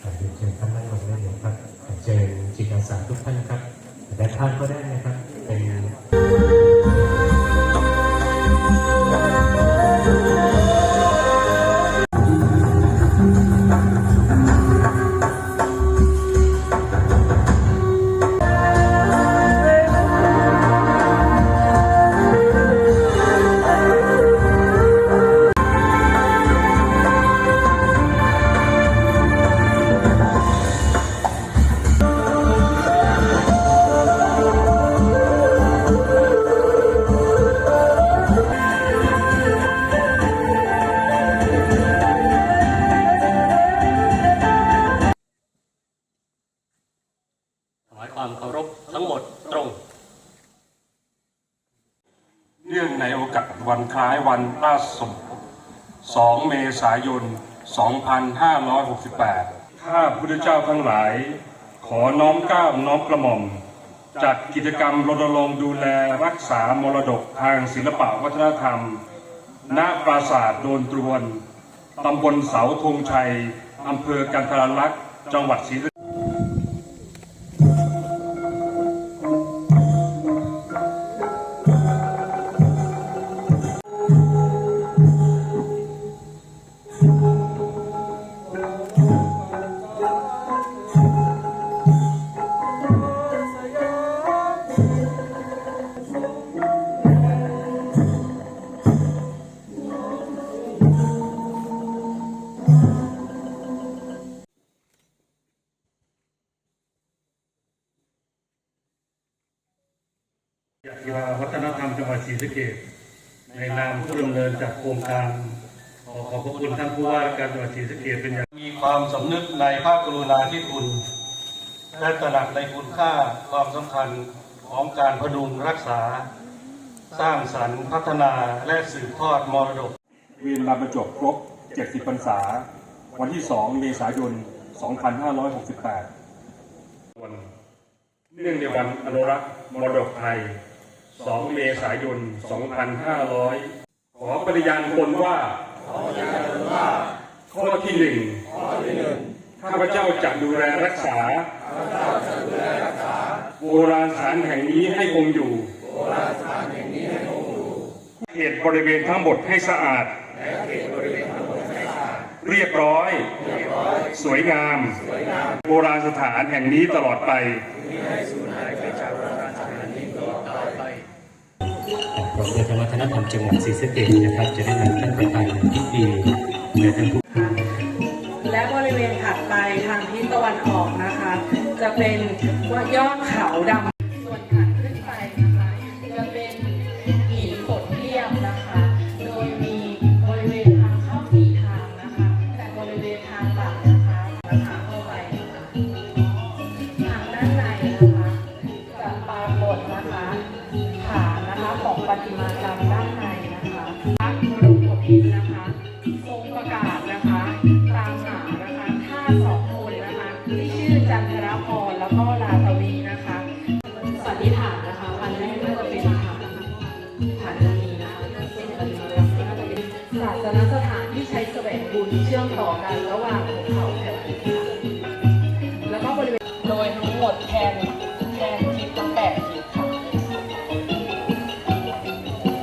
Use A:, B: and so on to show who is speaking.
A: เรียนเชิญท่านนั่งลงได้เลยครับเชิญจิตอาสาทุกท่านครับแต่ท่านก็ได้นะครับเป็น
B: นื่องในโอกาสวันคล้ายวันราชสมภพ2เมษายน 2568 ข้าพุทธเจ้าทั้งหลาย ขอน้อมก้าวน้อมกระหม่อม จัดกิจกรรมรณรงค์ดูแลรักษามรดกทางศิลปวัฒนธรรม ณ ปราสาทโดนตรวน ตำบลเสาธงชัย อำเภอกันทรลักษณ์ จังหวัดศรี กี
C: ฬาวัฒนธรรมจังหวัดศรีสะเกษในนามผู้ดำเนินจากโครงการขอขอบพระคุณท่านผู้ว่าราชการจังหวัดศรีสะเกษเป็นอย่าง
D: มีความสำนึกในพระกรุณาธิคุณและตระหนักในคุณค่าความสำคัญของการพดุงรักษา สร้างสรรค์พัฒนาและสืบทอดมรดก
B: เวียนลาประจบครบ 70พรรษา วันที่ 2 เมษายน 2568 วันเนื่องในวันอนุรักษ์มรดกไทย 2 เมษายน 2500 ขอปฏิญาณตนว่า ข้อที่หนึ่งข้าพเจ้าจะดูแลรักษา โบราณสถานแห่งนี้ให้คงอยู่เขตบริเวณทั้งหมดให้สะอาดเรี ยบร้อย สวยงาม โบราณสถานแห่งนี้ตลอดไป
A: กรมวัฒนธรรมจังหวัดศรีสะเกษนะครับ จะได้นำท่านประธานในพิธีและท่านผู้
E: และบริเวณถัดไปทางทิศตะวันออกนะคะ จะเป็นว่ายอดเขาดำส่วน ศาสนสถานที่ใช้แสวงบุญเชื่อมต่อกันระหว่างภูเขาแถวนี้ค่ะแล้วก็บริเวณโดยทั้งหมดแทน